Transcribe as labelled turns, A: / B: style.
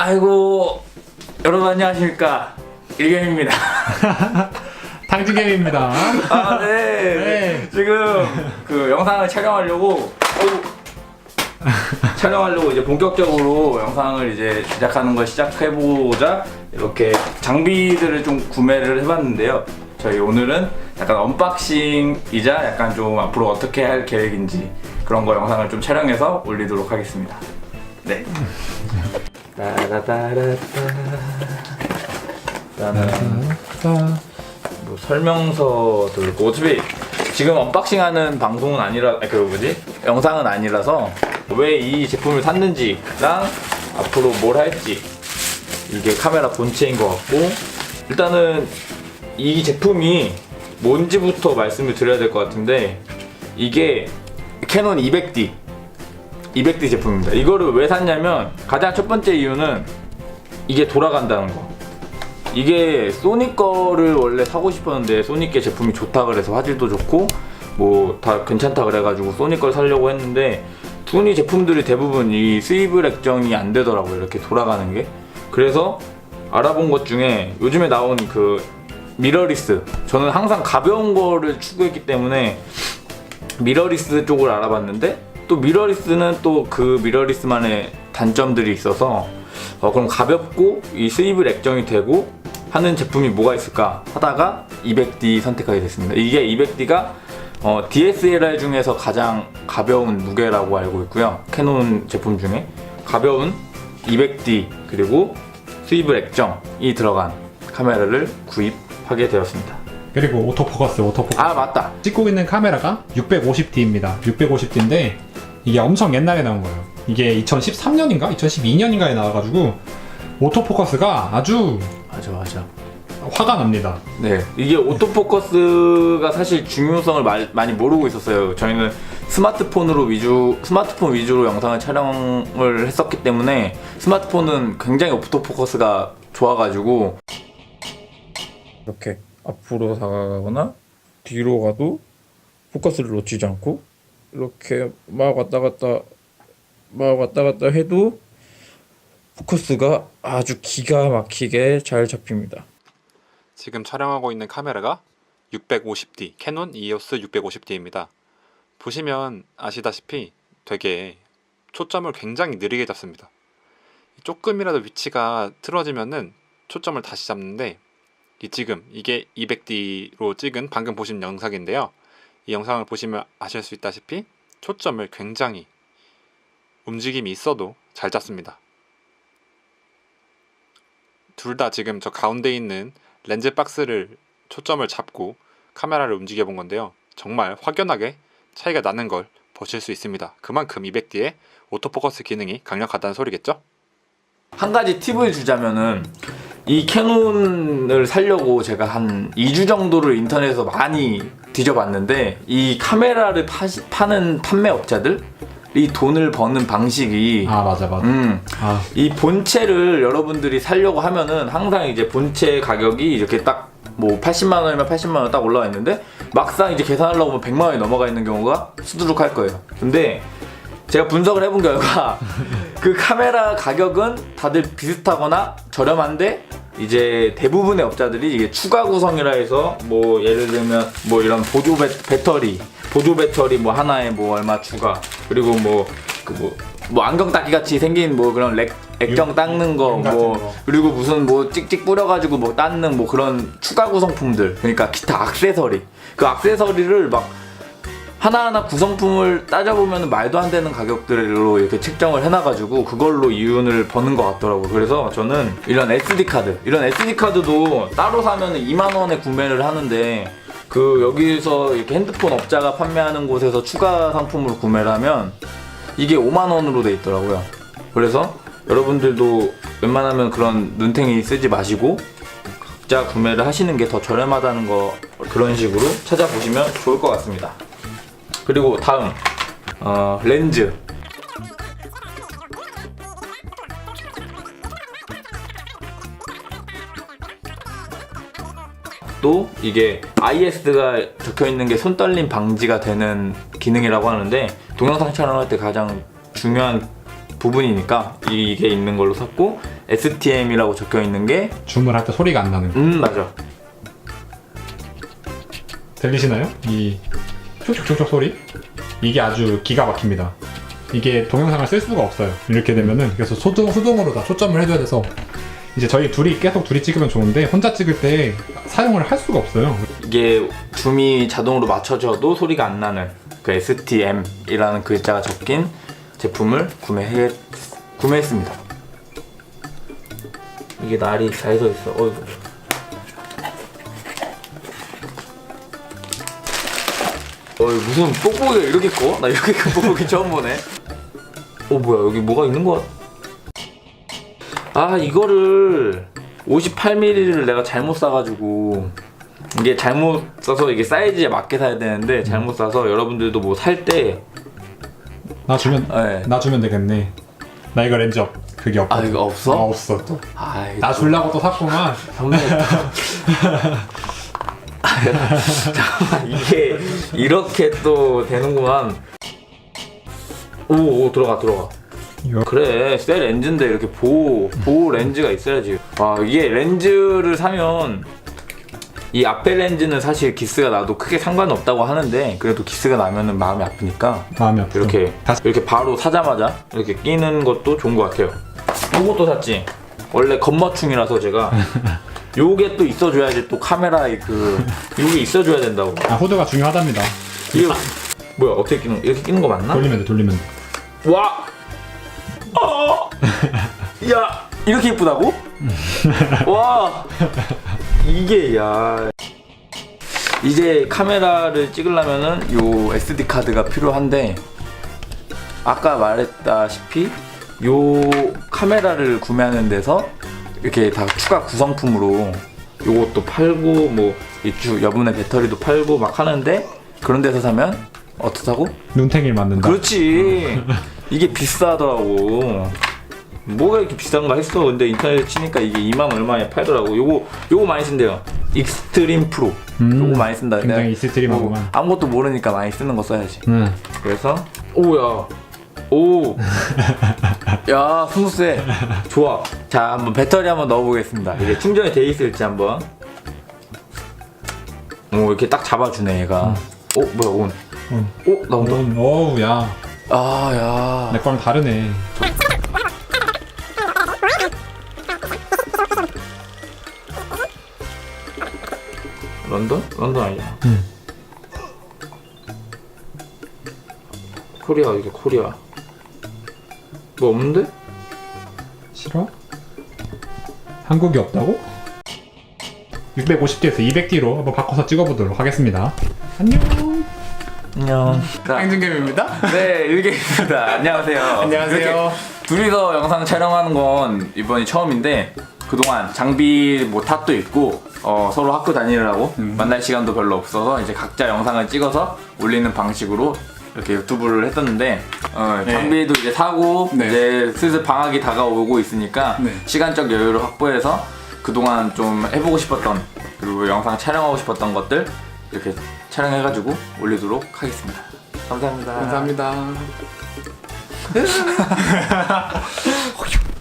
A: 아이고 여러분 안녕하십니까 일gem입니다.
B: 탕지겜입니다.
A: 아 네.
B: 네.
A: 지금 그 영상을 촬영하려고 촬영하려고 이제 본격적으로 영상을 이제 제작하는 걸 시작해보자 이렇게 장비들을 좀 구매를 해봤는데요. 저희 오늘은 약간 언박싱이자 약간 좀 앞으로 어떻게 할 계획인지 그런 거 영상을 좀 촬영해서 올리도록 하겠습니다. 네. 일단은 뭐 설명서도 있고 어차피 지금 언박싱하는 방송은 아니라 아니, 그 뭐지? 영상은 아니라서 왜 이 제품을 샀는지랑 앞으로 뭘 할지 이게 카메라 본체인 것 같고 일단은 이 제품이 뭔지부터 말씀을 드려야 될 것 같은데 이게 캐논 200D 200D 제품입니다. 이거를 왜 샀냐면 가장 첫 번째 이유는 이게 돌아간다는 거. 이게 소니 거를 원래 사고 싶었는데 소니 게 제품이 좋다 그래서 화질도 좋고 뭐 다 괜찮다 그래가지고 소니 걸 사려고 했는데 소니 제품들이 대부분 이 스위블 액정이 안 되더라고요 이렇게 돌아가는 게. 그래서 알아본 것 중에 요즘에 나온 그 미러리스. 저는 항상 가벼운 거를 추구했기 때문에 미러리스 쪽을 알아봤는데 또 미러리스는 또 그 미러리스만의 단점들이 있어서 어, 그럼 가볍고 이 스위블 액정이 되고 하는 제품이 뭐가 있을까 하다가 200D 선택하게 됐습니다. 이게 200D가 어, DSLR 중에서 가장 가벼운 무게라고 알고 있고요. 캐논 제품 중에 가벼운 200D 그리고 스위블 액정이 들어간 카메라를 구입하게 되었습니다.
B: 그리고 오토포커스, 오토포커스.
A: 아 맞다.
B: 찍고 있는 카메라가 650D입니다. 650D인데 이게 엄청 옛날에 나온 거예요. 이게 2013년인가 2012년인가에 나와가지고 오토포커스가 아주
A: 맞아 맞아.
B: 화가 납니다.
A: 네, 이게 오토포커스가 사실 중요성을 말- 많이 모르고 있었어요. 저희는 스마트폰으로 위주, 스마트폰 위주로 영상을 촬영을 했었기 때문에 스마트폰은 굉장히 오토포커스가 좋아가지고 이렇게 앞으로 다가가거나 뒤로 가도 포커스를 놓치지 않고 이렇게 막 왔다 갔다 막 왔다 갔다 해도 포커스가 아주 기가 막히게 잘 잡힙니다.
C: 지금 촬영하고 있는 카메라가 650D, 캐논 EOS 650D입니다. 보시면 아시다시피 되게 초점을 굉장히 느리게 잡습니다. 조금이라도 위치가 틀어지면은 초점을 다시 잡는데 이 지금 이게 200D로 찍은 방금 보신 영상인데요. 이 영상을 보시면 아실 수 있다시피 초점을 굉장히 움직임이 있어도 잘 잡습니다. 둘 다 지금 저 가운데 있는 렌즈 박스를 초점을 잡고 카메라를 움직여 본 건데요. 정말 확연하게 차이가 나는 걸 보실 수 있습니다. 그만큼 200D의 오토포커스 기능이 강력하다는 소리겠죠?
A: 한 가지 팁을 주자면은 이 캐논을 살려고 제가 한 2주 정도를 인터넷에서 많이 뒤져봤는데 이 카메라를 파시, 파는 판매업자들 이 돈을 버는 방식이
B: 아 맞아 맞아.
A: 음,
B: 아
A: 이 본체를 여러분들이 살려고 하면은 항상 이제 본체 가격이 이렇게 딱 뭐 80만 원이면 80만 원 딱 올라와 있는데 막상 이제 계산하려고 보면 100만 원이 넘어가 있는 경우가 수두룩 할 거예요. 근데 제가 분석을 해본 결과 그 카메라 가격은 다들 비슷하거나 저렴한데 이제 대부분의 업자들이 이게 추가 구성이라 해서 뭐 예를 들면 뭐 이런 보조 배, 배터리 보조 배터리 뭐 하나에 뭐 얼마 추가 그리고 뭐 그 뭐 뭐 안경 닦기 같이 생긴 뭐 그런 렉, 액정
B: 유-
A: 닦는
B: 거유 같은
A: 뭐
B: 거.
A: 그리고 무슨 뭐 찍찍 뿌려가지고 뭐 닦는 뭐 그런 추가 구성품들 그러니까 기타 액세서리 그 액세서리를 막 하나하나 구성품을 따져보면 말도 안 되는 가격들로 이렇게 책정을 해놔가지고 그걸로 이윤을 버는 것 같더라고요. 그래서 저는 이런 SD카드, 이런 SD카드도 따로 사면 2만원에 구매를 하는데 그 여기서 이렇게 핸드폰 업자가 판매하는 곳에서 추가 상품으로 구매를 하면 이게 5만원으로 돼 있더라고요. 그래서 여러분들도 웬만하면 그런 눈탱이 쓰지 마시고 각자 구매를 하시는 게 더 저렴하다는 거 그런 식으로 찾아보시면 좋을 것 같습니다. 그리고 다음 어, 렌즈 또 이게 IS가 적혀 있는 게 손떨림 방지가 되는 기능이라고 하는데 동영상 촬영할 때 가장 중요한 부분이니까 이게 있는 걸로 샀고 STM이라고 적혀 있는 게
B: 줌을 할 때 소리가 안 나는 거.
A: 음 맞아.
B: 들리시나요? 이 촉촉촉촉 소리? 이게 아주 기가 막힙니다. 이게 동영상을 쓸 수가 없어요. 이렇게 되면은 그래서 소동 수동으로 다 초점을 해줘야 돼서 이제 저희 둘이 계속 둘이 찍으면 좋은데 혼자 찍을 때 사용을 할 수가 없어요.
A: 이게 줌이 자동으로 맞춰져도 소리가 안 나는 그 STM이라는 글자가 적힌 제품을 구매해 구매했습니다. 이게 날이 잘 서 있어. 어이구. 어이 무슨 뽁뽁이가 이렇게 커? 나 이렇게 큰 뽁뽁이 처음 보네. 어 뭐야 여기 뭐가 있는 거 같... 아 이거를 58mm를 내가 잘못 사가지고 이게 잘못 써서 이게 사이즈에 맞게 사야 되는데 잘못 사서 여러분들도 뭐 살 때
B: 나 주면
A: 네.
B: 나 주면 되겠네. 나 이거 렌즈 없 그게 없어.
A: 아, 이거 없어?
B: 없어 또.
A: 아, 이거
B: 나 주려고 또 샀구만.
A: 잠깐만 이게 이렇게 또 되는구만 오, 오 들어가 들어가 그래 셀 렌즈인데 이렇게 보호 보호 렌즈가 있어야지 아 이게 렌즈를 사면 이 앞에 렌즈는 사실 기스가 나도 크게 상관없다고 하는데 그래도 기스가 나면은 마음이 아프니까
B: 마음이 아프죠.
A: 이렇게 이렇게 바로 사자마자 이렇게 끼는 것도 좋은 것 같아요. 요것도 샀지. 원래 겉맞춤이라서 제가 요게 또 있어줘야지 또 카메라에 그 요게 있어줘야 된다고.
B: 아 후드가 중요하답니다.
A: 이거 뭐야 어떻게 끼는 이렇게 끼는 거 맞나?
B: 돌리면 돼 돌리면 돼.
A: 와. 어. 야 이렇게 이쁘다고? 와. 이게 야. 이제 카메라를 찍으려면은 요 SD 카드가 필요한데 아까 말했다시피 요 카메라를 구매하는 데서 이렇게 다 추가 구성품으로 요것도 팔고 뭐 이주 여분의 배터리도 팔고 막 하는데 그런 데서 사면 어떻다고?
B: 눈탱이를 맞는다.
A: 그렇지. 이게 비싸더라고. 뭐가 이렇게 비싼가 했어. 근데 인터넷에 치니까 이게 2만 얼마에 팔더라고. 요거 요거 많이 쓴대요. 익스트림 프로.
B: 음,
A: 요거 많이 쓴다.
B: 굉장히 익스트림하구만.
A: 뭐 아무것도 모르니까 많이 쓰는 거 써야지.
B: 응.
A: 그래서 오야. 오. 야, 스무스해. 좋아. 자, 한번 배터리 한번 넣어 보겠습니다. 이게 충전이 돼 있을지 한번. 오, 이렇게 딱 잡아 주네, 얘가. 오, 뭐야, 온.
B: 응.
A: 오, 나온다.
B: 음, 어우 야.
A: 아, 야.
B: 내 거랑 다르네.
A: 런던? 런던 아니야.
B: 응.
A: 코리아 이게 코리아. 뭐 없는데?
B: 싫어? 한국이 없다고? 650D에서 200D로 한번 바꿔서 찍어보도록 하겠습니다. 안녕.
A: 안녕.
B: 행진gem입니다.
A: 네, 일개입니다. 안녕하세요.
B: 안녕하세요.
A: 이렇게 둘이서 영상 촬영하는 건 이번이 처음인데 그동안 장비 뭐 탓도 있고 어, 서로 학교 다니느라고 만날 시간도 별로 없어서 이제 각자 영상을 찍어서 올리는 방식으로 이렇게 유튜브를 했었는데 어,
B: 네.
A: 장비도 이제 사고
B: 네.
A: 이제 슬슬 방학이 다가오고 있으니까
B: 네.
A: 시간적 여유를 확보해서 그동안 좀 해보고 싶었던 그리고 영상 촬영하고 싶었던 것들 이렇게 촬영해가지고 올리도록 하겠습니다. 감사합니다.
B: 감사합니다.